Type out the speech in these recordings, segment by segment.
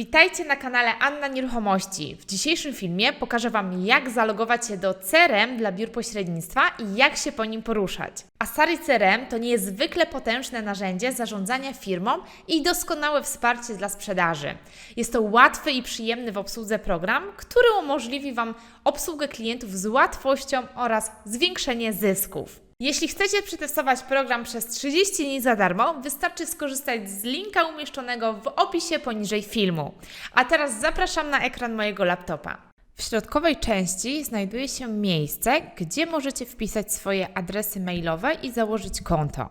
Witajcie na kanale Anna Nieruchomości. W dzisiejszym filmie pokażę Wam, jak zalogować się do CRM dla biur pośrednictwa i jak się po nim poruszać. Asari CRM to niezwykle potężne narzędzie zarządzania firmą i doskonałe wsparcie dla sprzedaży. Jest to łatwy i przyjemny w obsłudze program, który umożliwi Wam obsługę klientów z łatwością oraz zwiększenie zysków. Jeśli chcecie przetestować program przez 30 dni za darmo, wystarczy skorzystać z linka umieszczonego w opisie poniżej filmu. A teraz zapraszam na ekran mojego laptopa. W środkowej części znajduje się miejsce, gdzie możecie wpisać swoje adresy mailowe i założyć konto.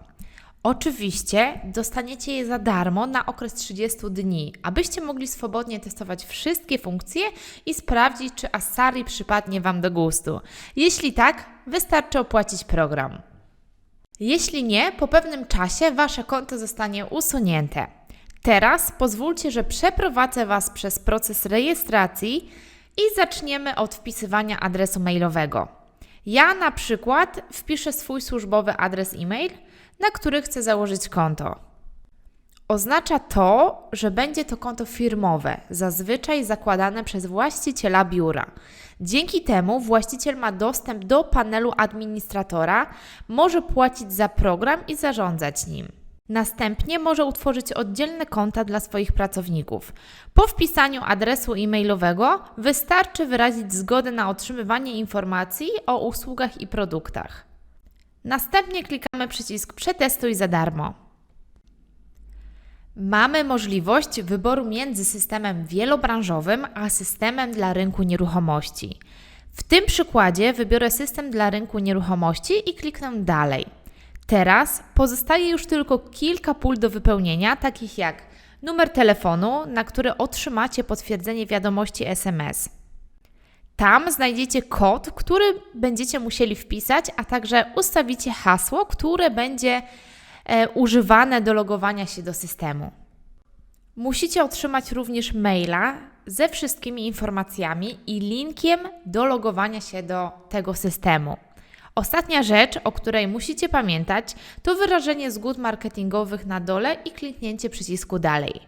Oczywiście dostaniecie je za darmo na okres 30 dni, abyście mogli swobodnie testować wszystkie funkcje i sprawdzić, czy Asari przypadnie Wam do gustu. Jeśli tak, wystarczy opłacić program. Jeśli nie, po pewnym czasie Wasze konto zostanie usunięte. Teraz pozwólcie, że przeprowadzę Was przez proces rejestracji i zaczniemy od wpisywania adresu mailowego. Ja na przykład wpiszę swój służbowy adres e-mail, na który chcę założyć konto. Oznacza to, że będzie to konto firmowe, zazwyczaj zakładane przez właściciela biura. Dzięki temu właściciel ma dostęp do panelu administratora, może płacić za program i zarządzać nim. Następnie może utworzyć oddzielne konta dla swoich pracowników. Po wpisaniu adresu e-mailowego wystarczy wyrazić zgodę na otrzymywanie informacji o usługach i produktach. Następnie klikamy przycisk Przetestuj za darmo. Mamy możliwość wyboru między systemem wielobranżowym a systemem dla rynku nieruchomości. W tym przykładzie wybiorę system dla rynku nieruchomości i kliknę dalej. Teraz pozostaje już tylko kilka pól do wypełnienia, takich jak numer telefonu, na który otrzymacie potwierdzenie wiadomości SMS. Tam znajdziecie kod, który będziecie musieli wpisać, a także ustawicie hasło, które będzie e, używane do logowania się do systemu. Musicie otrzymać również maila ze wszystkimi informacjami i linkiem do logowania się do tego systemu. Ostatnia rzecz, o której musicie pamiętać, to wyrażenie zgód marketingowych na dole i kliknięcie przycisku dalej.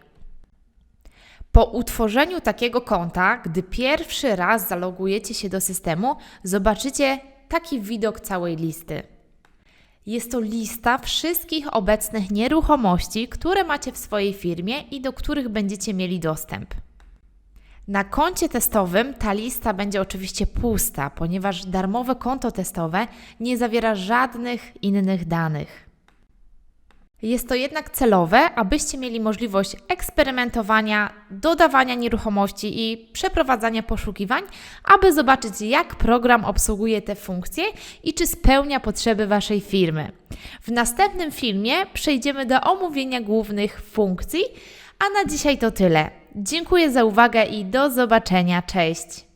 Po utworzeniu takiego konta, gdy pierwszy raz zalogujecie się do systemu, zobaczycie taki widok całej listy. Jest to lista wszystkich obecnych nieruchomości, które macie w swojej firmie i do których będziecie mieli dostęp. Na koncie testowym ta lista będzie oczywiście pusta, ponieważ darmowe konto testowe nie zawiera żadnych innych danych. Jest to jednak celowe, abyście mieli możliwość eksperymentowania, dodawania nieruchomości i przeprowadzania poszukiwań, aby zobaczyć, jak program obsługuje te funkcje i czy spełnia potrzeby Waszej firmy. W następnym filmie przejdziemy do omówienia głównych funkcji, a na dzisiaj to tyle. Dziękuję za uwagę i do zobaczenia. Cześć!